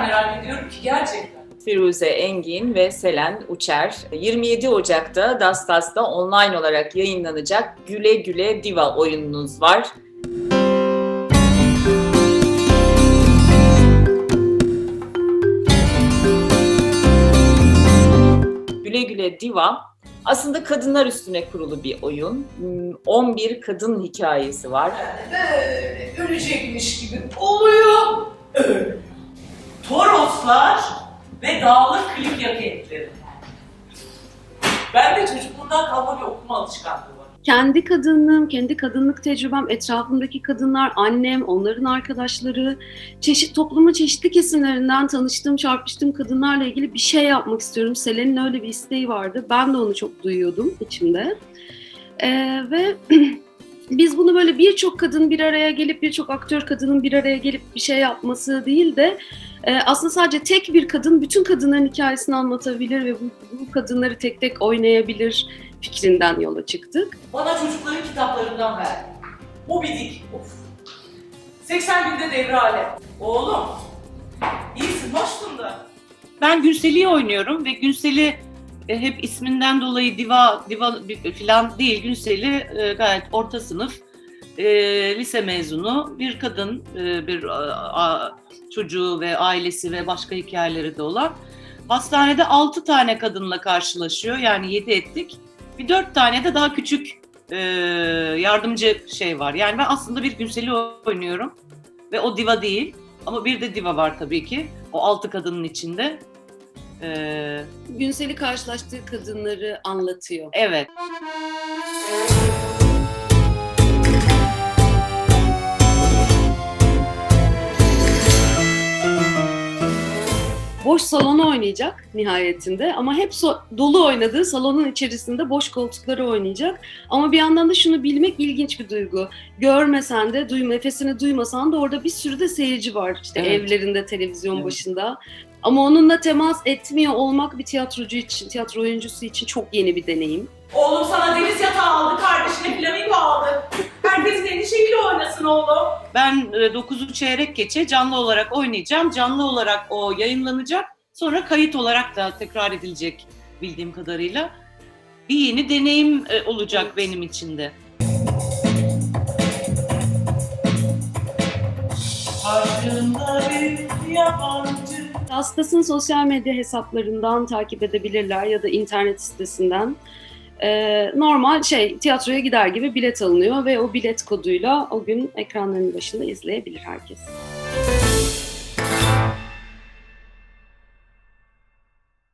merak ediyorum ki gerçekten. Firuze Engin ve Selen Uçer. 27 Ocak'ta Dastas'ta online olarak yayınlanacak Güle Güle Diva oyununuz var. Güle Güle Diva aslında kadınlar üstüne kurulu bir oyun. Hmm, 11 kadın hikayesi var. Yani böyle ölecekmiş gibi oluyor. Ben de çocukluğumdan kalma bir okuma alışkanlığı var. kendi kadınlığım, kendi kadınlık tecrübem, etrafımdaki kadınlar, annem, onların arkadaşları, çeşit toplumun çeşitli kesimlerinden tanıştığım, çarpıştığım kadınlarla ilgili bir şey yapmak istiyorum. Selen'in öyle bir isteği vardı. Ben de onu çok duyuyordum içimde. Ee, ve biz bunu böyle birçok kadın bir araya gelip, birçok aktör kadının bir araya gelip bir şey yapması değil de e, aslında sadece tek bir kadın bütün kadınların hikayesini anlatabilir ve bu, bu kadınları tek tek oynayabilir fikrinden yola çıktık. Bana çocukların kitaplarından ver. Moby Dick. Of. 80 günde devre alem. Oğlum. İyisin, hoştun da. Ben Günsel'i oynuyorum ve Günsel'i e, hep isminden dolayı diva diva falan değil. Günsel'i e, gayet orta sınıf e, lise mezunu bir kadın, e, bir çocuğu ve ailesi ve başka hikayeleri de olan. Hastanede 6 tane kadınla karşılaşıyor. Yani 7 ettik. Bir 4 tane de daha küçük yardımcı şey var. Yani ben aslında bir Günsel'i oynuyorum ve o diva değil. Ama bir de diva var tabii ki. O altı kadının içinde. Ee, Günsel'i karşılaştığı kadınları anlatıyor. evet. Boş salonu oynayacak nihayetinde ama hep so- dolu oynadığı salonun içerisinde boş koltukları oynayacak. Ama bir yandan da şunu bilmek ilginç bir duygu. Görmesen de, duy, nefesini duymasan da orada bir sürü de seyirci var. İşte Evet. evlerinde, televizyon Evet. başında. Ama onunla temas etmiyor olmak bir tiyatrocu için, tiyatro oyuncusu için çok yeni bir deneyim. Oğlum sana deniz yatağı aldı, kardeşine flamingo aldı. Herkesin endişeyle oynasın oğlum. Ben e, 9'u çeyrek geçe canlı olarak oynayacağım. Canlı olarak o yayınlanacak. Sonra kayıt olarak da tekrar edilecek bildiğim kadarıyla. Bir yeni deneyim e, olacak Evet. benim için de. Karşında bir yabancı. Hastas'ın sosyal medya hesaplarından takip edebilirler ya da internet sitesinden. Ee, normal şey tiyatroya gider gibi bilet alınıyor ve o bilet koduyla o gün ekranların başında izleyebilir herkes.